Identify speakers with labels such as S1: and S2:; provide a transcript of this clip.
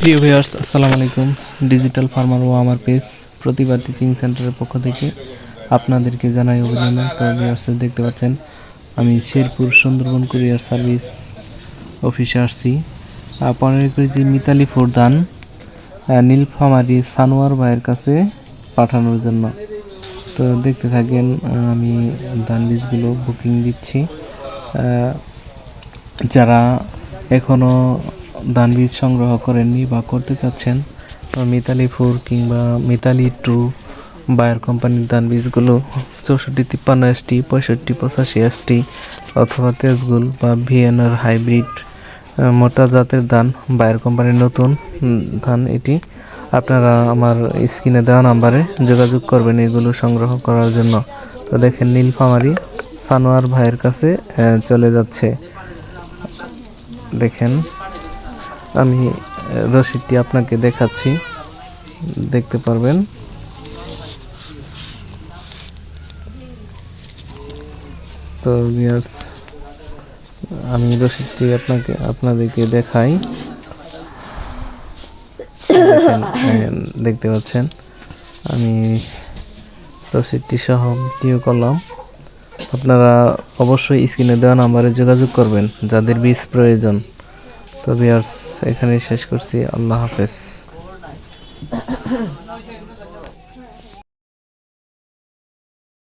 S1: প্রিয় ভিউয়ার্স, আসসালামু আলাইকুম। ডিজিটাল ফার্মার ও আমার পেজ প্রতিবার টিচিং সেন্টারের পক্ষ থেকে আপনাদেরকে জানাই অভিনন্দন। তো ভিউয়ার্স, দেখতে পাচ্ছেন, আমি শেরপুর সুন্দরবন কুরিয়ার সার্ভিস অফিসে আসছি। পনেরো কেজি মিতালি ফুরদান নীলফামারী সানোয়ার ভাইয়ের কাছে পাঠানোর জন্য। তো দেখতে থাকেন আমি ধান বীজগুলো বুকিং দিচ্ছি। যারা এখনও ধান বীজ সংগ্রহ করেননি বা করতে চাচ্ছেন তো মিতালি ফোর কিংবা মিতালি টু বায়ার কোম্পানির ধান বীজগুলো চৌষট্টি তিপ্পান্ন এসটি, পঁয়ষট্টি পঁচাশি এসটি অথবা তেজগুল বা ভিএনআর হাইব্রিড মোটা জাতের ধান, বায়ার কোম্পানির নতুন ধান এটি। আপনারা আমার স্ক্রিনে দেওয়া নাম্বারে যোগাযোগ করবেন এগুলো সংগ্রহ করার জন্য। তো দেখেন, নীলফামারি সানোয়ার ভাইয়ের কাছে চলে যাচ্ছে। দেখেন আমি রসিদটি আপনাকে দেখাচ্ছি। দেখতে পারবেন। তো ভিউয়ার্স আমি রসিদটি আপনাকে, আপনাদেরকে দেখাই। দেখতে পাচ্ছেন। আমি রসিদটি সহ ভিডিও করলাম। আপনারা অবশ্যই স্ক্রিনে দেওয়া নাম্বারে যোগাযোগ করবেন, যাদের বীজ প্রয়োজন। তো বিয়ার্স এখানেই শেষ করছি। আল্লাহ হাফেজ।